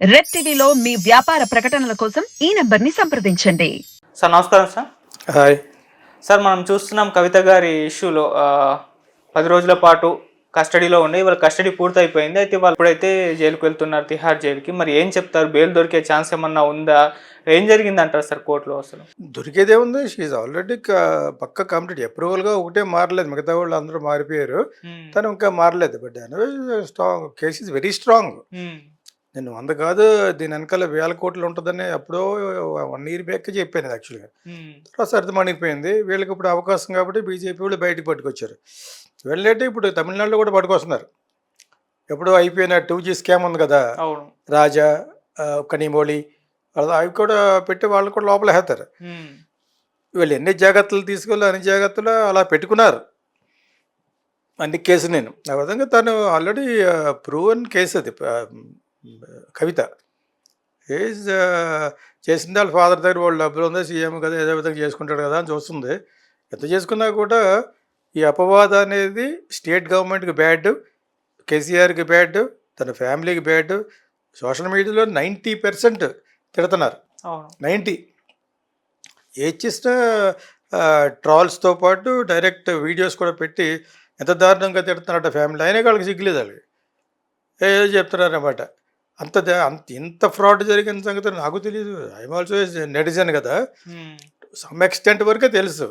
Red టీవీలో మీ వ్యాపార ప్రకటనల కోసం ఈ నంబర్ని సంప్రదించండి. సార్ నమస్కారం సార్. హాయ్. సార్ మనం చూస్తున్నాం కవిత గారి ఇష్యూలో పది రోజుల పాటు కస్టడీలో ఉండి వాళ్ళ కస్టడీ పూర్తయిపోయింది. అయితే వాళ్ళు ఇప్పుడైతే జైలుకి వెళ్తున్నారు తిహార్ జైలుకి. మరి ఏం చెప్తారు? బెయిల్ దొరికే ఛాన్స్ ఏమన్నా ఉందా? ఏం జరిగింది అంటారు సార్ కోర్టులో అసలు? దొరికేదే ఉంది. షీఈ్ ఆల్రెడీ పక్క కంప్లీట్ అప్రూవల్గా ఒకటే మారలేదు. మిగతా వాళ్ళు అందరూ మారిపోయారు. మ్మ్. తను ఇంకా మారలేదు. But strong case is very strong. నేను వంద కాదు దీని వెనకాల వేల కోట్లు ఉంటుందని అప్పుడో వన్ ఇయర్ బ్యాక్ చెప్పాను యాక్చువల్గా. తర్వాత సర్ది మణిపోయింది వీళ్ళకి ఇప్పుడు అవకాశం కాబట్టి బీజేపీ వాళ్ళు బయటకు పట్టుకొచ్చారు. వెళ్ళేటే ఇప్పుడు తమిళనాడులో కూడా పట్టుకొస్తున్నారు. ఎప్పుడో అయిపోయిన టూ జీ స్కామ్ ఉంది కదా? రాజా కనిమోళి అవి కూడా పెట్టి వాళ్ళు కూడా లోపల వేస్తారు. వీళ్ళు ఎన్ని జాగ్రత్తలు తీసుకెళ్ళి అన్ని జాగ్రత్తలు అలా పెట్టుకున్నారు. అన్ని కేసు నేను. ఆ విధంగా తను ఆల్రెడీ ప్రూవన్ కేసు అది. కవిత. ఏజ్ చేసింది వాళ్ళ ఫాదర్ దగ్గర వాళ్ళు డబ్బులు ఉందా సీఎం కదా ఏదో విధంగా చేసుకుంటాడు కదా అని చూస్తుంది. ఎంత చేసుకున్నా కూడా ఈ అపవాదం అనేది స్టేట్ గవర్నమెంట్కి బ్యాడ్ కేసీఆర్కి బ్యాడ్ తన ఫ్యామిలీకి బ్యాడ్ సోషల్ మీడియాలో నైంటీ పర్సెంట్ తిడుతున్నారు. నైంటీ. ఏది చేసినా ట్రాల్స్తో పాటు డైరెక్ట్ వీడియోస్ కూడా పెట్టి ఎంత దారుణంగా తిడుతున్నారట ఫ్యామిలీ. అయినా వాళ్ళకి సిగ్గులేదు వాళ్ళకి. ఏదో చెప్తున్నారన్నమాట. అంత అంత ఇంత ఫ్రాడ్ జరిగిన సంగతి నాకు తెలియదు ఐఎమ్ ఆల్సో నెటిజన్ కదా. సమ్ ఎక్స్టెంట్ వరకే తెలుసు.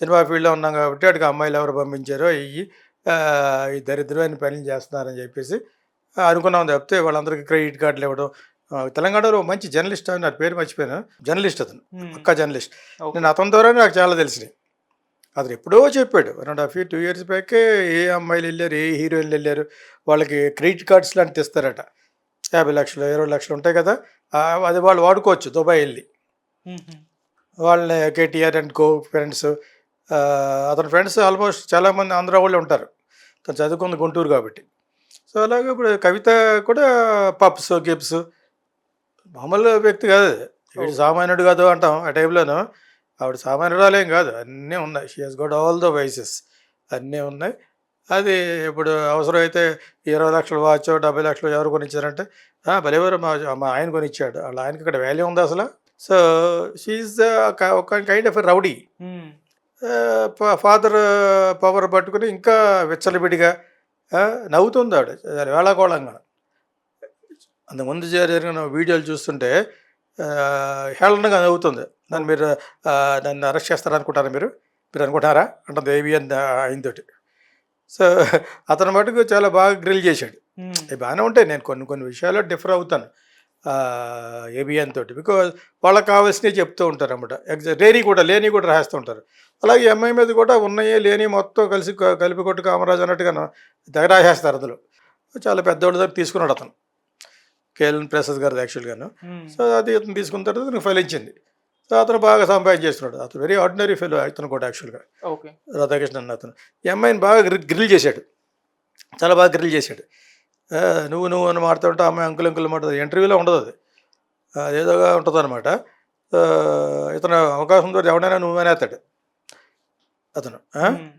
సినిమా ఫీల్డ్లో ఉన్నాం కాబట్టి అటుకు అమ్మాయిలు ఎవరు పంపించారో ఇవి ఈ దరిద్రమైన పనులు చేస్తున్నారని చెప్పేసి అనుకున్నాం తప్పితే వాళ్ళందరికీ క్రెడిట్ కార్డులు ఇవ్వడం. తెలంగాణలో మంచి జర్నలిస్ట్ అని నా పేరు మర్చిపోయాను. జర్నలిస్ట్ అతను. పక్కా జర్నలిస్ట్. నేను అతని ద్వారా నాకు చాలా తెలిసినాయి అతను ఎప్పుడో చెప్పాడు one and half year two years బ్యాకే ఏ అమ్మాయిలు వెళ్ళారు ఏ హీరోయిన్లు వెళ్ళారు వాళ్ళకి క్రెడిట్ కార్డ్స్ లాంటివి ఇస్తారట యాభై లక్షలు ఇరవై లక్షలు ఉంటాయి కదా అది వాళ్ళు వాడుకోవచ్చు దుబాయ్ వెళ్ళి. వాళ్ళని కేటీఆర్ అండ్ కో ఫ్రెండ్స్ అతని ఫ్రెండ్స్ ఆల్మోస్ట్ చాలామంది ఆంధ్ర వాళ్ళు ఉంటారు. తను చదువుకుంది గుంటూరు కాబట్టి. సో అలాగే ఇప్పుడు కవిత కూడా పప్స్ గిప్స్ మామూలు వ్యక్తి కాదు. వీడు సామాన్యుడు కాదు అంటాం ఆ టైంలోనూ. ఆవిడ సామాన్యురాలేం కాదు. అన్నీ ఉన్నాయి. She has got all the vices అన్నీ ఉన్నాయి. అది ఇప్పుడు అవసరమైతే ఇరవై లక్షలు వాచ్ డెబ్బై లక్షలు ఎవరు కొనిచ్చారంటే "ఆ, భలేవారు మా మా ఆయన కొనిచ్చాడు. వాళ్ళ ఆయనకి ఇక్కడ వాల్యూ ఉంది అసలు. సో షీఈ్ ఒక kind of rowdy. Father power పట్టుకుని ఇంకా విచ్చలవిడిగా ఆ, నవ్వుతుంది ఆవిడ. వేళాకోళంగా అంతకుముందు జరిగిన వీడియోలు చూస్తుంటే హేళనగా నవ్వుతుంది. నన్ను మీరు నన్ను అరెస్ట్ చేస్తారనుకుంటారా మీరు? మీరు అనుకుంటారా అంటుంది ఏబిఎన్ ఆయనతోటి. సో అతని మటుకు చాలా బాగా గ్రిల్ చేశాడు. అవి బాగానే ఉంటాయి. నేను కొన్ని కొన్ని విషయాల్లో డిఫర్ అవుతాను. ఏబిఎన్ తోటి. బికాజ్ వాళ్ళకి కావాల్సినవి చెప్తూ ఉంటారు అన్నమాట ఎగ్జా లేని కూడా లేని కూడా రాస్తూ ఉంటారు. అలాగే ఎంఐ మీద కూడా ఉన్నాయి లేని మొత్తం కలిసి కలిపి కొట్టు కామరాజు అన్నట్టుగాను తెగ రాసేస్తారు అందులో. చాలా పెద్దోళ్ళ దగ్గర తీసుకున్నాడు అతను. కేఎల్ఎన్ ప్రసాద్ గారు యాక్చువల్గాను. మ్మ్. సో అది అతను తీసుకున్న తర్వాత సో అతను బాగా సంపాదించేస్తున్నాడు. అతను వెరీ ఆర్డినరీ ఫెలో అతను కూడా యాక్చువల్గా ఓకే. రాధాకృష్ణ అన్న అతను. ఈ అమ్మాయిని బాగా గ్రి- గ్రిల్ చేశాడు. చాలా బాగా గ్రిల్ చేశాడు. నువ్వు నువ్వు అని మాట్లాడుతూ అమ్మాయి అంకుల్ అంకుల్ మాట్లాడుతుంది ఇంటర్వ్యూలో ఉండదు అది. అదేదోగా ఉంటుంది అనమాట ఇతను అవకాశం దొరికి ఎవడైనా నువ్వు అనేస్తాడు అతను? మ్మ్.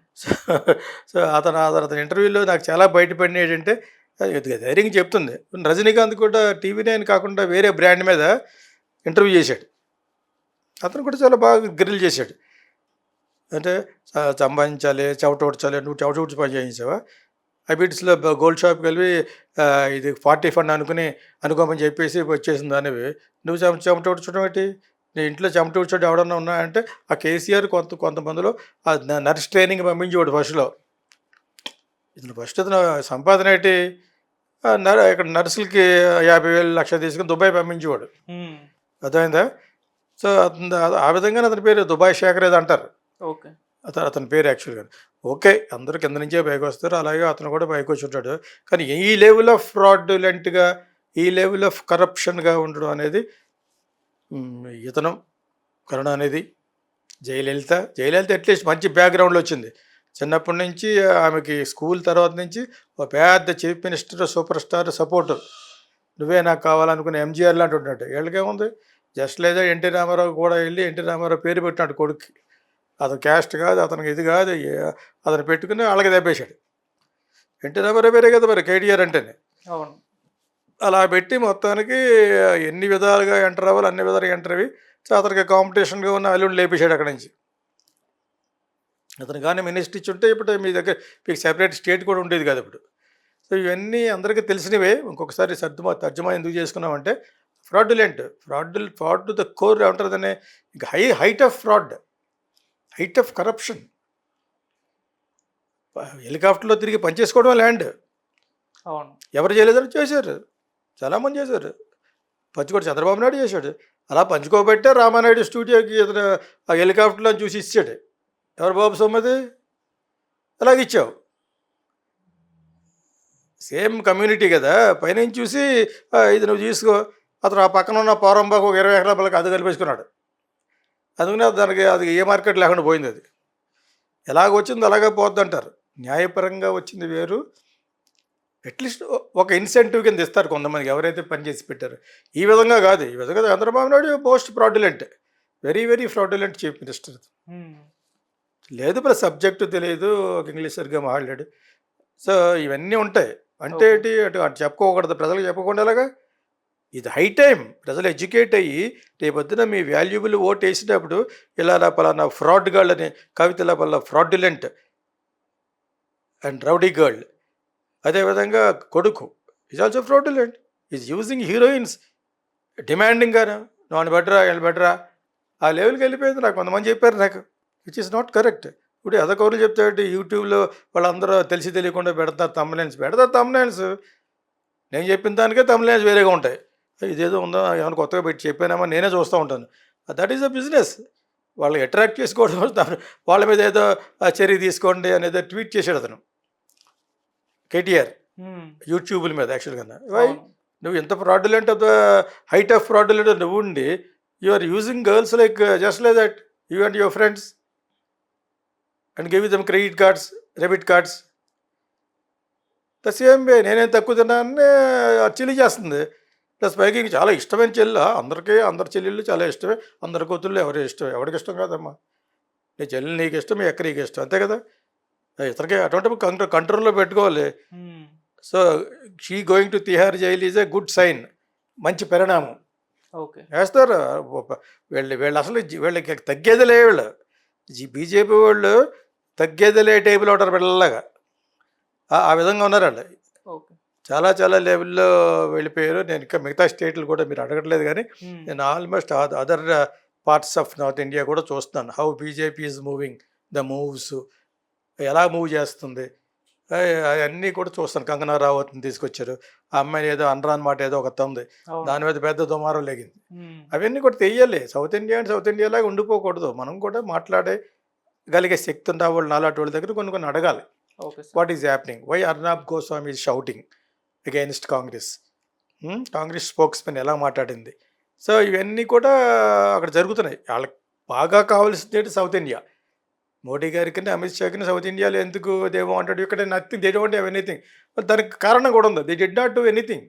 సో అతను అతను అతని ఇంటర్వ్యూలో నాకు చాలా బయటపడిన ఏంటంటే ధైర్యంగా చెప్తుంది. రజనీకాంత్ కూడా టీవీ నైన్ కాకుండా వేరే బ్రాండ్ మీద ఇంటర్వ్యూ చేశాడు. అతను కూడా చాలా బాగా గ్రిల్ చేశాడు. అంటే సంపాదించాలి చెవట ఉడ్చాలి నువ్వు చెవట ఉడ్చి పని చేయించావా? హైబిట్స్లో గోల్డ్ షాప్కి వెళ్ళి ఇది ఫార్టీ ఫండ్ అనుకుని అనుకోమని చెప్పేసి వచ్చేసింది అనేవి నువ్వు చెమ చెమట ఉడ్చడం ఏంటి? నీ ఇంట్లో చెమట ఉడ్చడం ఎవడన్నా ఉన్నా అంటే ఆ కేసీఆర్ కొంత కొంతమందిలో ఆ నర్స్ ట్రైనింగ్ పంపించేవాడు ఫస్ట్లో. ఇతను ఫస్ట్ ఇతను సంపాదన ఏంటి? ఇక్కడ నర్సులకి యాభై వేలు లక్ష తీసుకుని దుబాయ్ పంపించేవాడు. అర్థమైందా? సో అతను ఆ విధంగానే అతని పేరు దుబాయ్ శేఖర్ ఏదో అంటారు. ఓకే. అతను అతని పేరు యాక్చువల్గా ఓకే అందరూ కింద నుంచే పైకి వస్తారు అలాగే అతను కూడా పైకి వచ్చి ఉంటాడు కానీ ఈ లెవెల్ ఆఫ్ ఫ్రాడ్యులెంట్గా ఈ లెవెల్ ఆఫ్ కరప్షన్గా ఉండడం అనేది ఇతను కరుణానిధి జయలలిత జయలలిత అట్లీస్ట్ మంచి బ్యాక్గ్రౌండ్లో వచ్చింది. చిన్నప్పటి నుంచి ఆమెకి స్కూల్ తర్వాత నుంచి ఒక పెద్ద chief minister super star support. నువ్వే నాకు కావాలనుకునే ఎంజీఆర్ లాంటి ఉంటాడు వీళ్ళకేముంది? జస్ట్ లేదా ఎన్టీ రామారావు కూడా వెళ్ళి ఎన్టీ రామారావు పేరు పెట్టినాడు కొడుక్కి. అతను క్యాస్ట్ కాదు అతనికి ఇది కాదు అతను పెట్టుకుని వాళ్ళకి దెబ్బేశాడు. ఎన్టీ రామారావు పేరే కదా మరి కేటీఆర్ అంటేనే. అవును. అలా పెట్టి మొత్తానికి ఎన్ని విధాలుగా ఎంటర్ అవ్వాలి అన్ని విధాలుగా ఎంటర్ అయ్యి సో అతనికి కాంపిటీషన్గా ఉన్న అల్లుడిని లేపేశాడు అక్కడి నుంచి. అతను కానీ మినిస్టర్ ఇచ్చి ఉంటే ఇప్పుడు మీ దగ్గర మీకు సెపరేట్ స్టేట్ కూడా ఉండేది కాదు ఇప్పుడు. సో ఇవన్నీ అందరికీ తెలిసినవే. ఇంకొకసారి సర్దుమా తర్జుమా ఎందుకు చేసుకున్నామంటే fraudulent fraud fraud to the core ఏమంటారదనే ఇంకా high height of fraud height of corruption. హెలికాప్టర్లో తిరిగి పనిచేసుకోవడం ల్యాండ్. అవును. ఎవరు చేయలేదని చేశారు. చాలామంది చేశారు. పంచుకోడు చంద్రబాబు నాయుడు చేశాడు. అలా పంచుకోబట్టే రామానాయుడు స్టూడియోకి ఇతను ఆ హెలికాప్టర్లో చూసి ఇచ్చాడు. ఎవరు బాబు సొమ్మది? అలాగ ఇచ్చావు. సేమ్ కమ్యూనిటీ కదా. పైనుంచి చూసి "ఆ, ఇది నువ్వు తీసుకో. అతను ఆ పక్కన ఉన్న పోరంబాకు ఒక ఇరవై ఎకరాల పిల్లకి అది కలిపేసుకున్నాడు. అందుకనే దానికి అది ఏ మార్కెట్ లేకుండా పోయింది అది. ఎలాగ వచ్చిందో అలాగే పోద్ది అంటారు. న్యాయపరంగా వచ్చింది వేరు. అట్లీస్ట్ ఒక ఇన్సెంటివ్ కింద ఇస్తారు కొంతమందికి. ఎవరైతే పని చేసి పెట్టారు. ఈ విధంగా కాదు. ఈ విధంగా Chandrababu Naidu most fraudulent. Very very fraudulent chief minister. లేదు ప్లస్ సబ్జెక్టు తెలియదు ఒక ఇంగ్లీష్ సరిగ్గా మాట్లాడాడు సో ఇవన్నీ ఉంటాయి. అంటే. ఏంటి? అటు అటు చెప్పుకోకూడదు. ప్రజలకు చెప్పకుండా ఎలాగా? ఇది హై టైం. ప్రజలు ఎడ్యుకేట్ అయ్యి రేపొద్దున మీ వాల్యుబుల్ ఓట్ వేసినప్పుడు ఇలా నా పలానా ఫ్రాడ్ గర్ల్ అని కవితల వల్ల ఫ్రాడ్యులెంట్ అండ్ రౌడీ గర్ల్. అదేవిధంగా కొడుకు is also fraudulent is using heroines డిమాండింగ్గాను నాన్ బెటరా ఎల్ బెటరా? ఆ లెవెల్కి వెళ్ళిపోయింది నాకు. కొంతమంది చెప్పారు నాకు విచ్ ఇస్ నాట్ కరెక్ట్ ఇప్పుడు ఎదకౌరులు చెప్తాడు యూట్యూబ్లో వాళ్ళందరూ తెలిసి తెలియకుండా పెడతారు తమ్లైన్స్ పెడతారు తమ్లైన్స్ నేను చెప్పిన దానికే తమ్లైన్స్ వేరేగా ఉంటాయి. ఇదేదో ఉందో? ఏమైనా కొత్తగా పెట్టి చెప్పానేమో నేనే చూస్తూ ఉంటాను. దట్ ఈస్ అ బిజినెస్ వాళ్ళని అట్రాక్ట్ చేసుకోవడం వాళ్ళ మీద ఏదో చర్య తీసుకోండి అనేది ట్వీట్ చేశాడు అతను. కేటీఆర్. యూట్యూబ్ల మీద యాక్చువల్గా వై. నువ్వు ఎంత fraudulent of the height of fraudulent నువ్వు ఉండి you are using girls like just like that you and your friends and give them credit cards debit cards the same way నేనేం తక్కువ తిన్నానని చెల్లి చేస్తుంది. ప్లస్ పైకి ఇంక చాలా ఇష్టమైన చెల్లి. అందరికీ అందరి చెల్లెళ్ళు చాలా ఇష్టమే. అందరి కూతుళ్ళు ఎవరి ఇష్టం ఎవరికి ఇష్టం కాదమ్మా? నీ చెల్లి నీకు ఇష్టం మీ ఎక్క నీకు ఇష్టం. అంతే కదా? ఇతరికి అటువంటి కంట్రో కంట్రోల్లో పెట్టుకోవాలి. So she going to Tihar jail is a good sign. మంచి పరిణామం. ఓకే. వేస్తారు. వీళ్ళు వీళ్ళు అసలు వీళ్ళకి తగ్గేదిలే వీళ్ళు. బీజేపీ వాళ్ళు తగ్గేదిలే టేబుల్ ఆర్డర్ పిల్లలాగా ఆ విధంగా ఉన్నారు వాళ్ళు చాలా చాలా లెవెల్లో వెళ్ళిపోయారు. నేను ఇంకా మిగతా స్టేట్లు కూడా మీరు అడగట్లేదు కానీ. నేను almost other parts of north India కూడా చూస్తున్నాను. How BJP is moving the moves ఎలా మూవ్ చేస్తుంది అవన్నీ కూడా చూస్తాను కంగనా రావత్ని తీసుకొచ్చారు. ఆ అమ్మాయిని ఏదో అనరాని మాట ఏదో ఒకటి ఉంది. దాని మీద పెద్ద దుమారం లేగింది. అవన్నీ కూడా తెయ్యాలి. South India and south India లాగా ఉండిపోకూడదు. మనం కూడా మాట్లాడే గలిగే శక్తి ఉన్న వాళ్ళు నాలాంటి వాళ్ళ దగ్గర కొన్ని కొన్ని అడగాలి. What is happening? Why Arnab Goswami is shouting. Against Congress. Congress spokesmen ఎలా మాట్లాడింది? సో ఇవన్నీ కూడా అక్కడ జరుగుతున్నాయి. వాళ్ళకి బాగా కావాల్సింది సౌత్ ఇండియా. మోడీ గారికి అమిత్ షా కింద సౌత్ ఇండియాలో ఎందుకు దే వాంటెడ్ ఇక్కడ nothing they don't have anything. దానికి కారణం కూడా ఉంది? They did not do anything.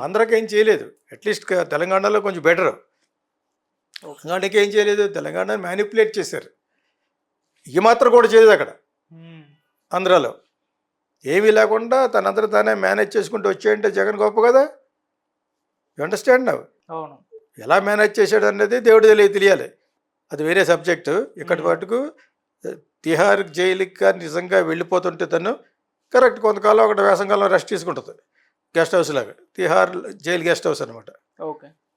ఆంధ్రాకి ఏం చేయలేదు. అట్లీస్ట్ తెలంగాణలో కొంచెం బెటర్. తెలంగాణకి ఏం చేయలేదు. తెలంగాణ మ్యానిపులేట్ చేశారు. ఈ మాత్రం కూడా చేయలేదు అక్కడ. ఆంధ్రాలో. ఏమీ లేకుండా తనంతట తానే మేనేజ్ చేసుకుంటూ వచ్చేయంటే జగన్ గొప్ప కదా? యు అండర్స్టాండ్ నవ్ అవును. ఎలా మేనేజ్ చేశాడు అనేది దేవుడు తెలియ తెలియాలి. అది వేరే సబ్జెక్టు ఇక్కడి. మటుకు తిహార్ జైలుకి కానీ నిజంగా వెళ్ళిపోతుంటే తను కరెక్ట్ కొంతకాలం అక్కడ వేసంకాలం రెస్ట్ తీసుకుంటుంది. గెస్ట్ హౌస్ లాగా. తిహార్ జైలు గెస్ట్ హౌస్ అనమాట ఓకే.